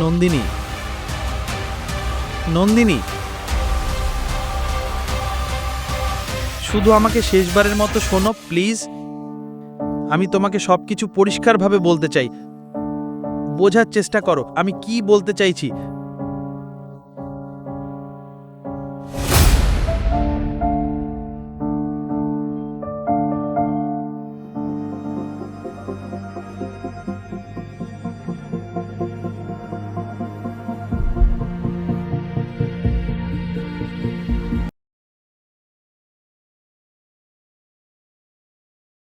নন্দিনী। নন্দিনী। শুধু আমাকে শেষবারের মতো শোনো, প্লিজ। আমি তোমাকে সবকিছু পরিষ্কারভাবে বলতে চাই। বোঝার চেষ্টা করো, আমি কি বলতে চাইছি?